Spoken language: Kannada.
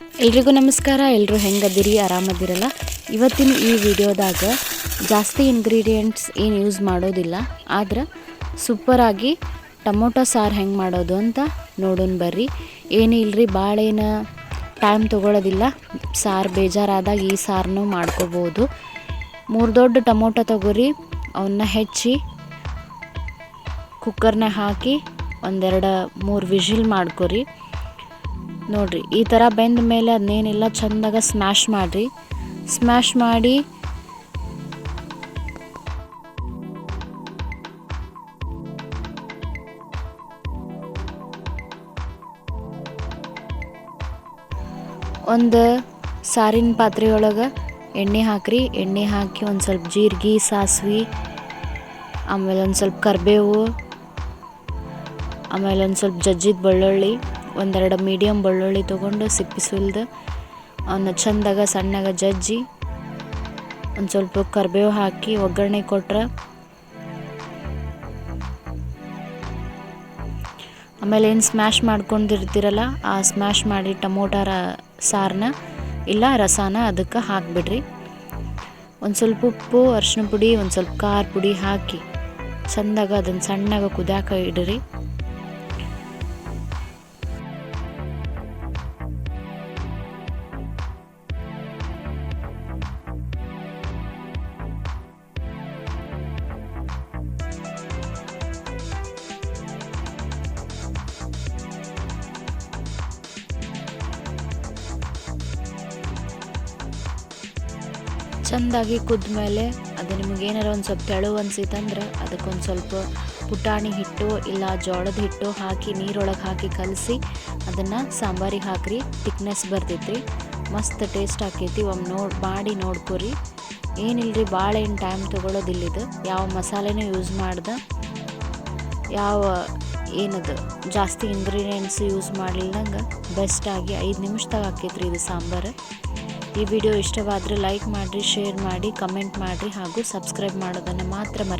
ಎಲ್ರಿಗೂ ನಮಸ್ಕಾರ ಎಲ್ಲರೂ ಹೆಂಗದಿರಿ? ಆರಾಮದಿರಲ್ಲ? ಇವತ್ತಿನ ಈ ವಿಡಿಯೋದಾಗ ಜಾಸ್ತಿ ಇಂಗ್ರೀಡಿಯೆಂಟ್ಸ್ ಏನು ಯೂಸ್ ಮಾಡೋದಿಲ್ಲ, ಆದ್ರೆ ಸೂಪರಾಗಿ ಟೊಮೊಟೊ ಸಾರು ಹೆಂಗೆ ಮಾಡೋದು ಅಂತ ನೋಡೋಣ ಬರ್ರಿ. ಏನು ಭಾಳ ಏನು ಟೈಮ್ ತೊಗೊಳೋದಿಲ್ಲ. ಸಾರು ಬೇಜಾರಾದಾಗ ಈ ಸಾರನ್ನು ಮಾಡ್ಕೋಬೋದು. ಮೂರು ದೊಡ್ಡ ಟೊಮೊಟೊ ತೊಗೊರಿ ಅವನ್ನ ಹೆಚ್ಚಿ ಕುಕ್ಕರ್ನ ಹಾಕಿ ಒಂದೆರಡು ಮೂರು ವಿಷಿಲ್ ಮಾಡ್ಕೊರಿ. ನೋಡ್ರಿ, ಈ ಥರ ಬೆಂದ ಮೇಲೆ ಅದನ್ನೇನಿಲ್ಲ ಚಂದಾಗ ಸ್ಮ್ಯಾಶ್ ಮಾಡಿರಿ. ಸ್ಮ್ಯಾಶ್ ಮಾಡಿ ಒಂದು ಸಾರಿನ ಪಾತ್ರೆ ಒಳಗೆ ಎಣ್ಣೆ ಹಾಕ್ರಿ. ಎಣ್ಣೆ ಹಾಕಿ ಒಂದು ಸ್ವಲ್ಪ ಜೀರಿಗೆ, ಸಾಸ್ವೆ, ಆಮೇಲೆ ಒಂದು ಸ್ವಲ್ಪ ಕರಿಬೇವು, ಆಮೇಲೆ ಒಂದು ಸ್ವಲ್ಪ ಜಜ್ಜಿದ ಬೆಳ್ಳುಳ್ಳಿ. ಒಂದೆರಡು ಮೀಡಿಯಮ್ ಬೆಳ್ಳುಳ್ಳಿ ತೊಗೊಂಡು ಸಿಪ್ಪಿ ಸುಲ್ದು ಅವನ್ನ ಚಂದಾಗ ಸಣ್ಣಗ ಜಜ್ಜಿ, ಒಂದು ಸ್ವಲ್ಪ ಕರಿಬೇವು ಹಾಕಿ ಒಗ್ಗರಣೆ ಕೊಟ್ರೆ, ಆಮೇಲೆ ಏನು ಸ್ಮ್ಯಾಶ್ ಮಾಡ್ಕೊಂಡಿರ್ತೀರಲ್ಲ, ಆ ಸ್ಮ್ಯಾಶ್ ಮಾಡಿ ಟಮೋಟ ರ ಸಾರನ್ನ ಇಲ್ಲ ರಸಾನ ಅದಕ್ಕೆ ಹಾಕಿಬಿಡ್ರಿ. ಒಂದು ಸ್ವಲ್ಪ ಉಪ್ಪು ಅರಿಶಿನ ಪುಡಿ, ಒಂದು ಸ್ವಲ್ಪ ಖಾರ ಪುಡಿ ಹಾಕಿ, ಚಂದಾಗ ಅದನ್ನು ಸಣ್ಣಗೆ ಕುದಿಯಾಕ ಇಡ್ರಿ. ಚೆಂದಾಗಿ ಕುದ್ಮೇಲೆ ಅದು ನಿಮ್ಗೆ ಏನಾರ ಒಂದು ಸ್ವಲ್ಪ ತೆಳು ಅನ್ಸಿತ್ತಂದ್ರೆ ಅದಕ್ಕೊಂದು ಸ್ವಲ್ಪ ಪುಟಾಣಿ ಹಿಟ್ಟು ಇಲ್ಲ ಜೋಳದ ಹಿಟ್ಟು ಹಾಕಿ, ನೀರೊಳಗೆ ಹಾಕಿ ಕಲಸಿ ಅದನ್ನು ಸಾಂಬಾರಿಗೆ ಹಾಕ್ರಿ. ತಿಕ್ನೆಸ್ ಬರ್ತೈತ್ರಿ. ಮಸ್ತ್ ಟೇಸ್ಟ್ ಆಕೈತಿ. ಒಮ್ಮೆ ನೋಡಿ, ಮಾಡಿ ನೋಡ್ಕೊರಿ. ಏನಿಲ್ಲರಿ ಭಾಳ ಏನು ಟೈಮ್ ತೊಗೊಳೋದಿಲ್ಲ ಇದು. ಯಾವ ಮಸಾಲೆನೂ ಯೂಸ್ ಮಾಡ್ದೆ. ಯಾವ ಏನದು, ಜಾಸ್ತಿ ಇಂಗ್ರೀಡಿಯೆಂಟ್ಸ್ ಯೂಸ್ ಮಾಡಲಿಲ್ಲಂಗೆ ಬೆಸ್ಟಾಗಿ ಐದು ನಿಮಿಷದಾಗ ಹಾಕೈತ್ರಿ ಇದು ಸಾಂಬಾರು. ಈ ವಿಡಿಯೋ ಇಷ್ಟವಾದರೆ ಲೈಕ್ ಮಾಡಿರಿ ಶೇರ್ ಮಾಡಿ ಕಮೆಂಟ್ ಮಾಡಿರಿ ಹಾಗೂ ಸಬ್ಸ್ಕ್ರೈಬ್ ಮಾಡೋದನ್ನು ಮಾತ್ರ ಮರಿ